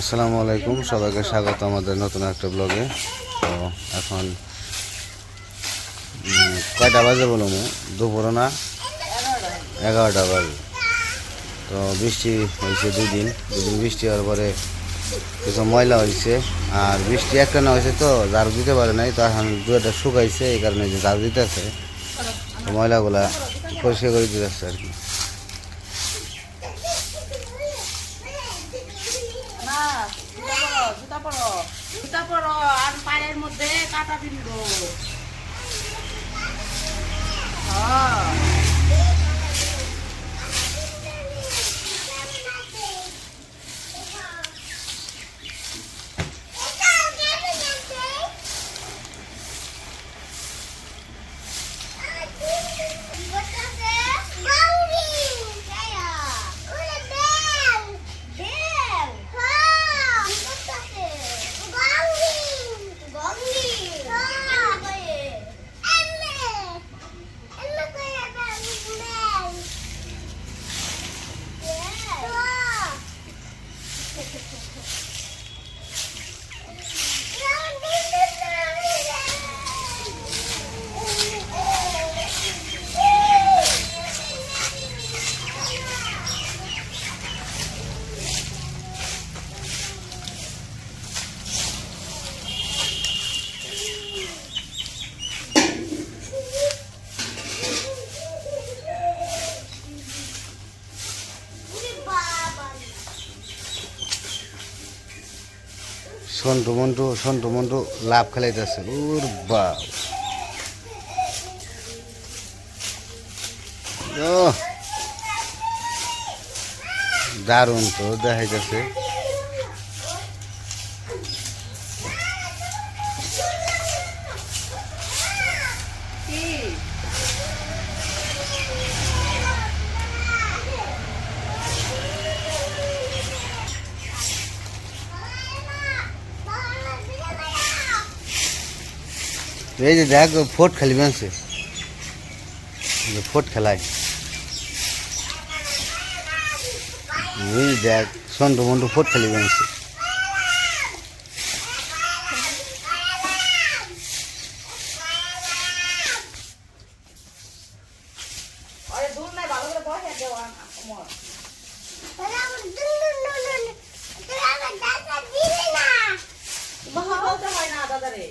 আসসালামু আলাইকুম, সবাইকে স্বাগত আমাদের নতুন একটা ব্লগে। তো এখন কয়টা বাজে বলুন দুপুর না? এগারোটা বাজে। তো বৃষ্টি হয়েছে দুই দিন। দুদিন বৃষ্টি হওয়ার পরে কিছু ময়লা হয়েছে। আর বৃষ্টি একটা না হয়েছে তো, ঝাড়ু দিতে পারে নাই। তো এখন দু একটা শুকাইছে, এই কারণে যে ঝাড়ু দিতেছে। ময়লাগুলা পরিষ্কার করে দিতেছে আর কি না জুতা পরো জুতা পরো জুতা পরো আর মধ্যে কাটা বিন্দু হ্যাঁ সন্টু মন্টু সন্টু মন্টু লাভ খেলাইতেছে। যাচ্ছে বাপ। দারুণ তো দেখাইতেছে। এই যে দেখ ফোট খেলি মানুষে ফোট খেলায়। এই দেখ, সন্টু মন্টু ফোট খেলি মানছে আরে দূর নাই ভালো করে বসে দেওয়া আমার তোমাকে বলতে হয় না দাদারে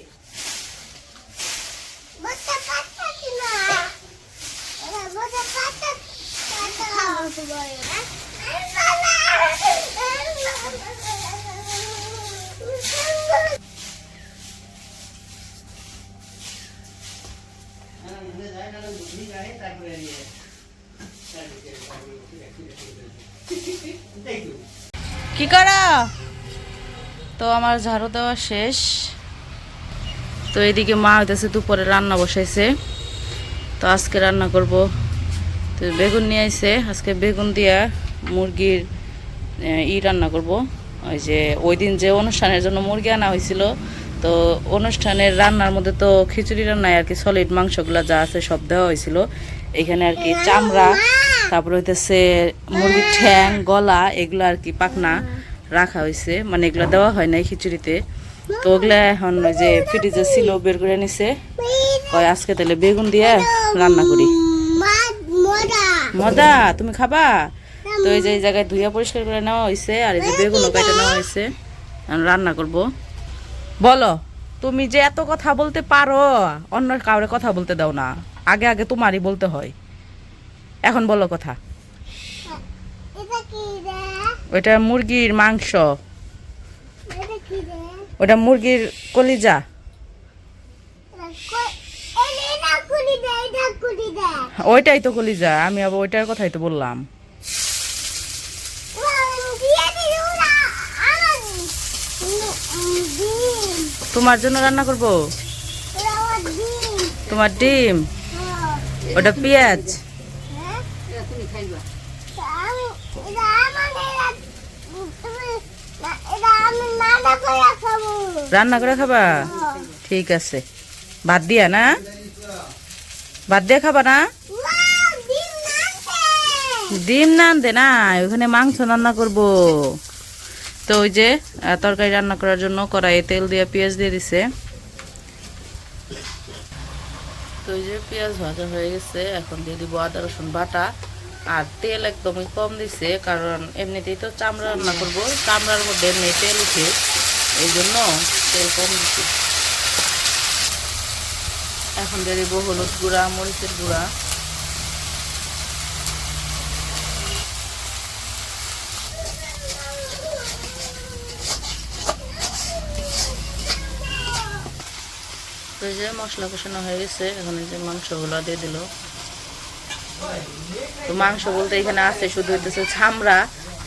কি করা? তো আমার ঝাড়ু দেওয়া শেষ। তো এদিকে মা হইতেছে দুপুরে রান্না বসাইছে। তো আজকে রান্না করব। তো বেগুন নিয়ে আইছে। আজকে বেগুন দিয়া মুরগির ই রান্না করব। ওই যে, ওই দিন যে অনুষ্ঠানের জন্য মুরগি আনা হয়েছিল তো অনুষ্ঠানের রান্নার মধ্যে তো খিচুড়ি রান্নায় আর কি সলিড মাংসগুলো যা আছে সব দেওয়া হয়েছিল এখানে আর কি চামড়া তারপরে হইতেছে মুরগির ঠ্যাং, গলা, এগুলো আর কি পাকনা রাখা হয়েছে মানে এগুলো দেওয়া হয় নাই খিচুড়িতে। তো ওগুলা এখন ওই যে ফ্রিজে ছিল, বের করে নিছে। কয়, আজকে তাহলে বেগুন দিয়ে রান্না করি। মজা, তুমি খাবা? তো এই যে এই জায়গায় ধুইয়া পরিষ্কার করে নেওয়া হয়েছে আর এই যে বেগুনও কেটে নেওয়া হয়েছে রান্না করব। বলো, তুমি যে এত কথা বলতে পারো অন্য কাউরে কথা বলতে দাও না। আগে আগে তোমারই বলতে হয়। এখন বলো কথা। ওইটা মুরগির মাংস। ওটা মুরগির কলিজা। ওইটাই তো কলিজা আমি আবার ওইটার কথাই তো বললাম। তোমার জন্য রান্না করব? তোমার ডিম? ওটা পেঁয়াজ? রান্না করে খাবা? ঠিক আছে। ভাত দিয়া না? ভাত দিয়ে খাবা না? ডিম না আনতে না ওখানে মাংস রান্না করব। তো ওই যে তরকারি রান্না করার জন্য কড়াইয়ে তেল দিয়ে পেঁয়াজ দিয়ে দিছে। তো যে পেঁয়াজ ভাজা হয়ে গেছে, এখন দিয়ে দিব আদা, রসুন বাটা। আর তেল একদমই কম দিছে, কারণ এমনিতেই তো চামড়া রান্না করব। চামড়ার মধ্যে এমনি তেল উঠে, এই জন্য তেল কম দিছে। এখন দিয়ে হলুদ গুঁড়া, মরিচের গুঁড়া। যে মশলা কষানো হয়ে গেছে, এখন যে মাংসগুলো দিয়ে দিল। তো মাংস বলতে এখানে আছে, শুধু হইতেছে ছামড়া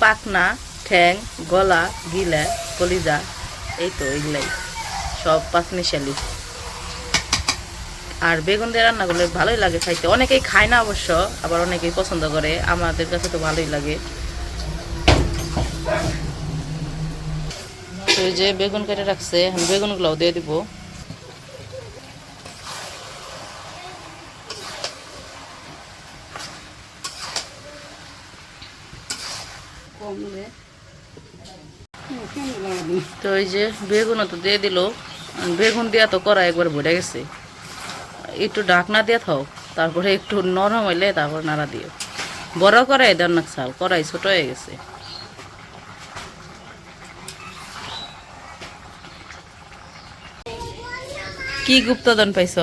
পাকনা, ঠ্যাং, গলা, গিলা, কলিজা। এই তো, এগুলাই। সব পাঁচমিশালি। আর বেগুন দিয়ে রান্না করলে ভালোই লাগে খাইতে। অনেকেই খায় না অবশ্য, আবার অনেকেই পছন্দ করে। আমাদের কাছে তো ভালোই লাগে। তো যে বেগুন কেটে রাখছে, আমি বেগুনগুলোও দিয়ে দিব। তো এই যে বেগুনও তো দিয়ে দিল। বেগুন দিয়া তো করা একবার ভরে গেছে। একটু ডাকনা দিয়ে থাও তারপরে একটু নরম হইলে তারপর নাড়া দিও। বড় করাই দেন না চাল করাই ছোট হয়ে গেছে। কি গুপ্তধন পাইছ?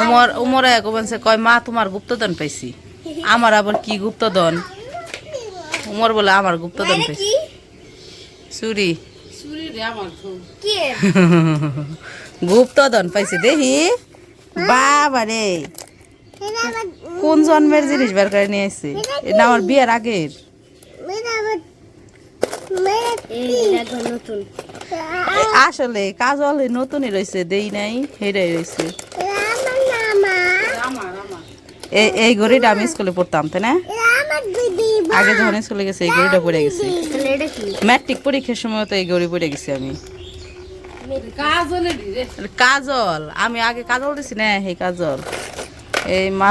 উমর উমর এক বলছে কয় মা তোমার গুপ্তধন পাইছি। আমার আবার কি গুপ্তধন? উমর বলে আমার গুপ্তধন পাইছি। চুরি। গুপ্তধন পাইছে দেখি বাবা রে কোন জন্মের জিনিস বের করে নিয়ে আসছে এটা আমার বিয়ের আগের। আসলে কাজল নতুনই রয়েছে দেই নাই হেরাই রয়েছে এই এই ঘড়িটা আমি স্কুলে পড়তাম তাই না? আগে যখন স্কুলে গেছে এই ঘড়িটা পড়ে গেছি। ম্যাট্রিক পরীক্ষার সময় তো এই ঘড়ি পড়ে গেছি আমি। কাজল আমি আগে কাজল দিছি না এই কাজল। এই মা।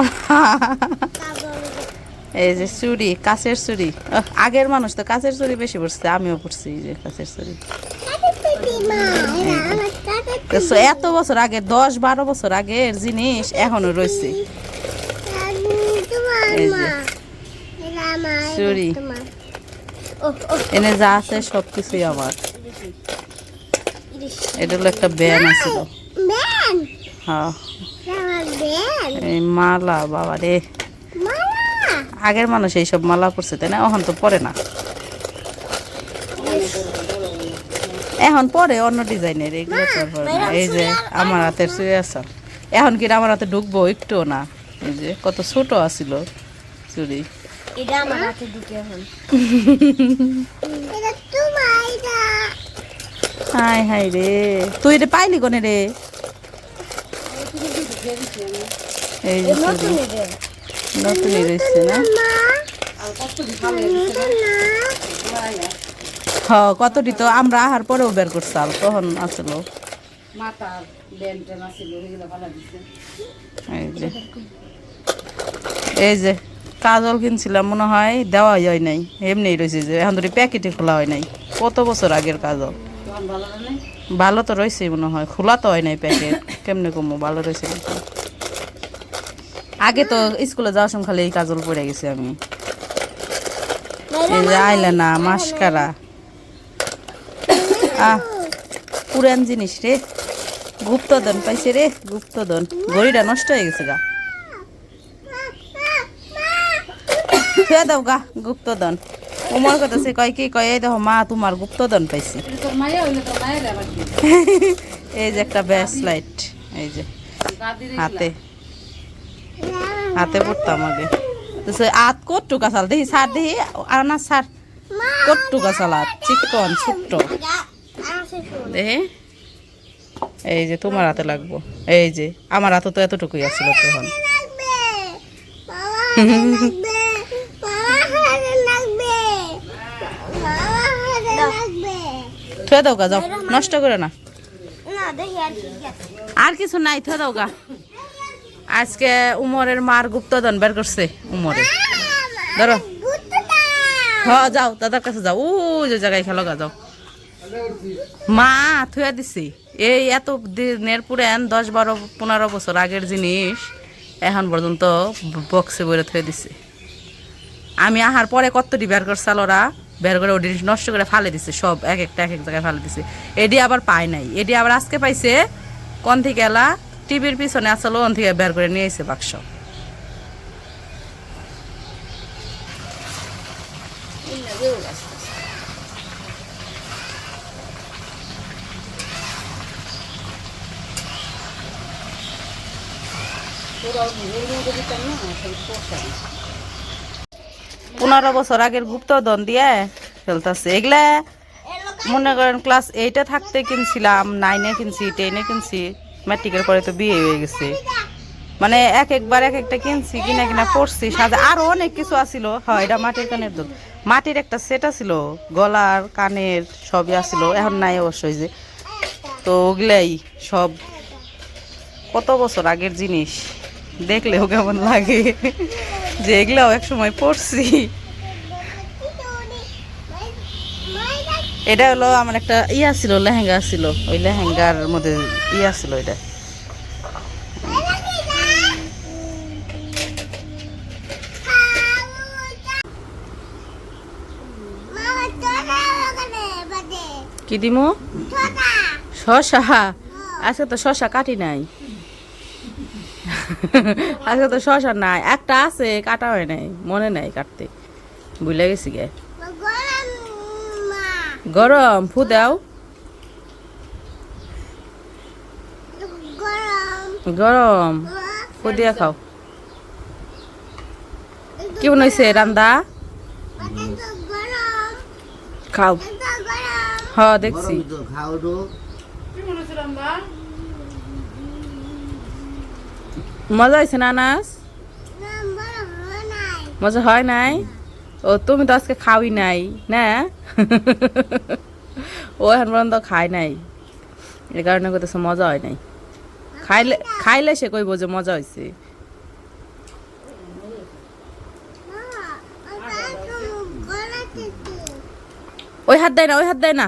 এই যে চুরি কাছের চুরি। আগের মানুষ তো কাছের চুরি বেশি পড়ছে আমিও পড়ছি যে কাছের সো- এত বছর আগে দশ বারো বছর আগের জিনিস এখনও রয়েছে। এনে যা আছে সব কিছুই আমার। এটা হলো একটা ব্যান আছিল। হ্যাঁ। এই মালা বাবা রে। আগের মানুষ এইসব মালা পরছে তাই না? এখন তো পরে না। এখন পরে অন্য ডিজাইনের এগুলো পরে এই যে আমার হাতের চুড়ি আছে। এখন কি আমার হাতে ঢুকবো? একটুও না। এই যে কত ছোট আছিল চুড়ি। এটা আমার হাতে ঢুকে এখন। হাই হাই রে। তুই এটা পাইলি কোনে রে? এই যে রয়েছে না? হ কতটি তো আমরা আহার পরেও বের করছাল তখন আসলো? এই যে। এই যে কাজল কিনছিলাম, মনে হয় দেওয়াই হয় নাই। এমনি রয়েছে যে, এখন ধরে প্যাকেটে খোলা হয় নাই। কত বছর আগের কাজল? ভালো তো রয়েছে মনে হয়, খোলা তো হয় নাই প্যাকেট। কেমনে কমো, ভালো রয়েছে আগে তো স্কুলে যাওয়ার সময় খালি এই কাজল পড়ে গেছি আমি। এই যে আইলানা, মাস্কারা। আহ, পুরান জিনিস রে। গুপ্তধন পাইছে রে, গুপ্তধন। ঘড়িটা নষ্ট হয়ে গেছে গা। ফেয়ে দাও গা, গুপ্তধন। উমর কথা সে কয় কি, কয়, এই দেখো, মা তোমার গুপ্তধন পাইছি। এই যে একটা ব্যাস লাইট, এই যে, হাতে। হাতে পড়তাম আগে। তো সে আত কটুকা চাল? দেখি সার দেখি আর না সার কটুকা চালাত চিকন, ছোট্ট। দেখি এই যে তোমার হাতে লাগবো। এই যে আমার হাতে তো এতটুকুই আছিল তখন থুয়ে দাও গা যাও। নষ্ট করে না। আর কিছু নাই থুয়ে দাও গা। আজকে উমরের মার গুপ্তধন বের করছে উমরে। ধরো। হ্যাঁ যাও দাদার কাছে যাও। ও যে জায়গায় খেলো গা যাও। মা থুয়া দিছি। এই এত দিনের পুরান দশ বারো পনেরো বছর আগের জিনিস এখন পর্যন্ত বক্সে বইরে থুয়ে দিছে। আমি আহার পরে কতটি বের করছাল ওরা বের করে ওটি নষ্ট করে ফালে দিছে, সব এক একটা, এক এক জায়গায় ফালে দিছে। এডি আবার পায় নাই। এডি আবার আজকে পাইছে কোন থেকে এলা টিভির পিছনে আসলো ওন থেকে বের করে নিয়ে বাক্স। পনেরো বছর আগের গুপ্তধন দিয়ে ফেলতেছে। এগুলা মনে করেন ক্লাস এইটে থাকতে কিনছিলাম নাইনে কিনছি টেনে কিনছি ম্যাট্রিকের পরে তো বিয়ে হয়ে গেছে। মানে এক একবার এক একটা কিনছি, কিনা কিনা পড়ছি সাথে আরও অনেক কিছু আছিল। হয়, এটা মাটির কানের দুল। মাটির একটা সেট আছিল, গলার, কানের সবই আছিল, এখন নাই অবশ্যই যে। তো ওগুলাই সব কত বছর আগের জিনিস, দেখলেও কেমন লাগে। যে এগুলাও এক সময় পড়ছি। এটা হলো আমার একটা ইয়া ছিল লেহেঙ্গা ছিল। ওই লেহেঙ্গার মধ্যে ইয়া ছিল এটা। কি দিমু? শশা? আজকে তো শশা কাটি নাই। আজকে তো শশা নাই। একটা আছে কাটা হয় নাই মনে নাই কাটতে। ভুলে গেছি গে। গরম ফু দাও। গরম। ফু দিয়া খাও। কি বনাইছে রান্দা? খাও। হ দেখছি। খাও তো মজা হয়েছে না আনাস মজা হয় নাই? ও, তুমি তো আজকে খাওই নাই, না? ও এখন পর্যন্ত খায় নাই। এই কারণে কইতেছে মজা হয় নাই। খাইলে খাইলে সে কইব যে মজা হয়েছে ওই হাত দেয় না, ওই হাত দেয় না।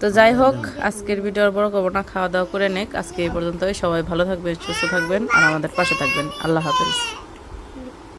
তো যাই হোক, আজকের ভিডিওর বড় করব না, খাওয়া দাওয়া করে নেক। আজকে এই পর্যন্তই। সবাই ভালো থাকবেন, সুস্থ থাকবেন, আর আমাদের পাশে থাকবেন। আল্লাহ হাফেজ।